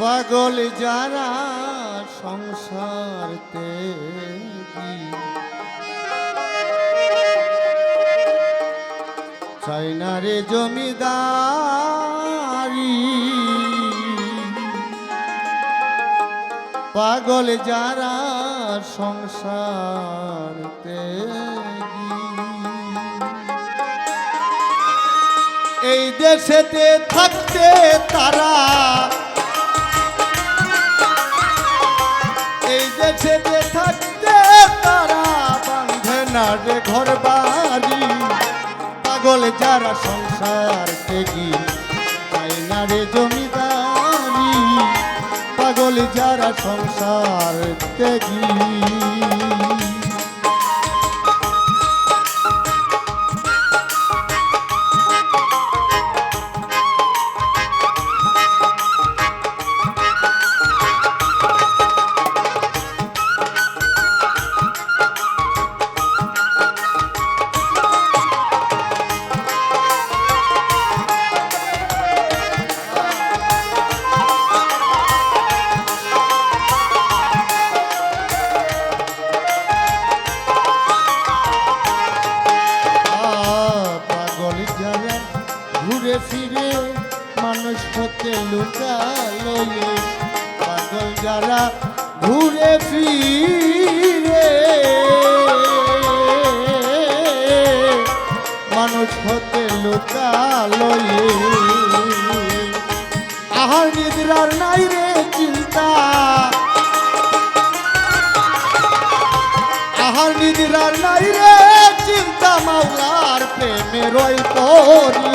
পাগল যারা সংসার চাই জমিদারি। পাগল যারা সংসার এই দেশেতে থাকতে তারা দেশেতে থাকতে তারা বাঁধে না রে ঘর বাড়ি পাগল যারা সংসার ত্যাগী তাই না রে জমিদারি। পাগল যারা সংসার ত্যাগী। মানুষ হতে লুকালো পাগল যারা ঘুরে ফিরে। মানুষ হতে লুকালো আহার নিদ্রার নাই রে চিন্তা। আহার নিদ্রার নাই রে চিন্তা। মাওলার প্রেমে রই পরি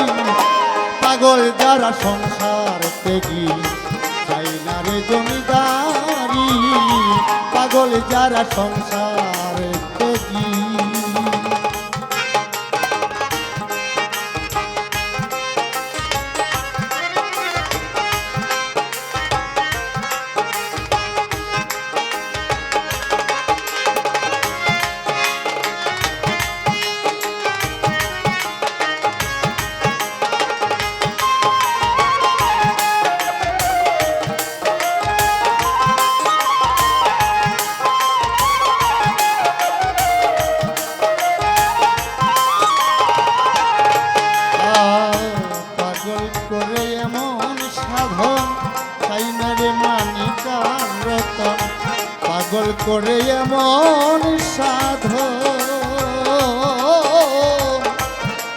পাগল যারা সংসার ত্যাগী চাই না রে জমিদারি। পাগল যারা সংসার ত্যাগী। করে এমন সাধন।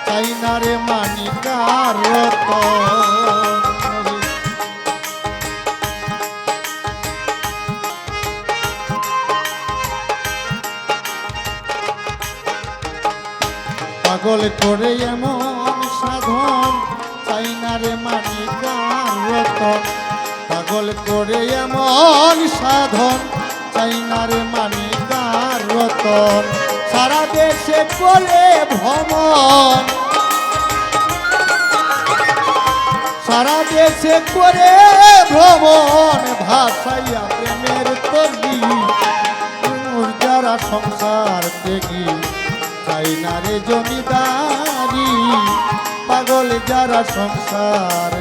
চাই না রে মানিকার পাগল করে এমন সাধন চাই না রে মানিকার পাগল করে এমন সাধন চাই না রে মানিকার রতন। সারা দেশে করে ভ্রমণ। সারা দেশে করে ভ্রমণ। ভাষাইয়া প্রেমের তলি যারা সংসার ত্যাগী চাই না রে জমিদারি। পাগল যারা সংসার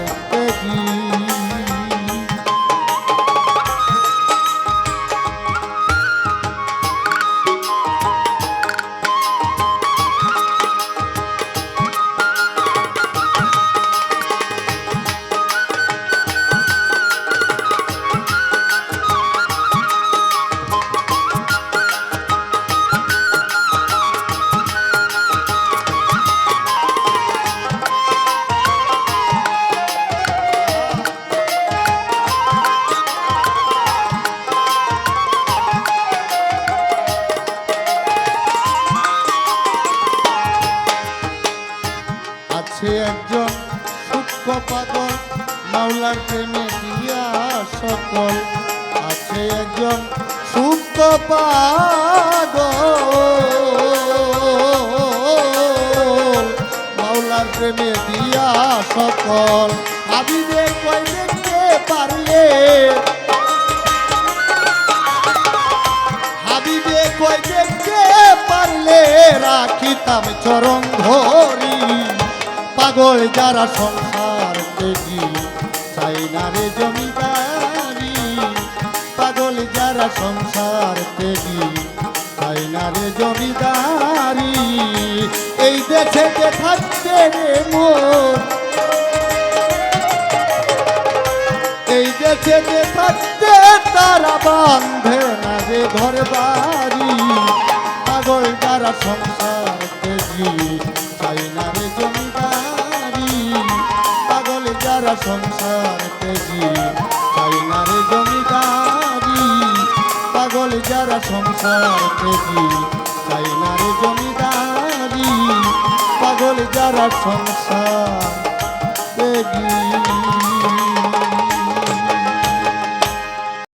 পাগল, মাওলার প্রেমে দিয়া সকল। আছে একজন সূক্ষ্ম পাগল, মাওলার প্রেমে দিয়া সকল। আবিবে কই দেখতে পারলে? হাবিবে কই দেখতে পারলে? রাখিতাম চরণ ধরি। পাগল যারা সংসার না রে জমিদার সংসার তেগি তাই না রে জমিদারি। এই দেশেতে থাকতে রে মোর? এই দেশেতে থাকতে তারা বান্ধে না রে ঘর বাড়ি পাগল যারা সংসার তেজি সংসার তেজি চাই না রে জমিদারি, পাগল যারা সংসার তেজি চাই না রে জমিদারি, পাগল যারা সংসার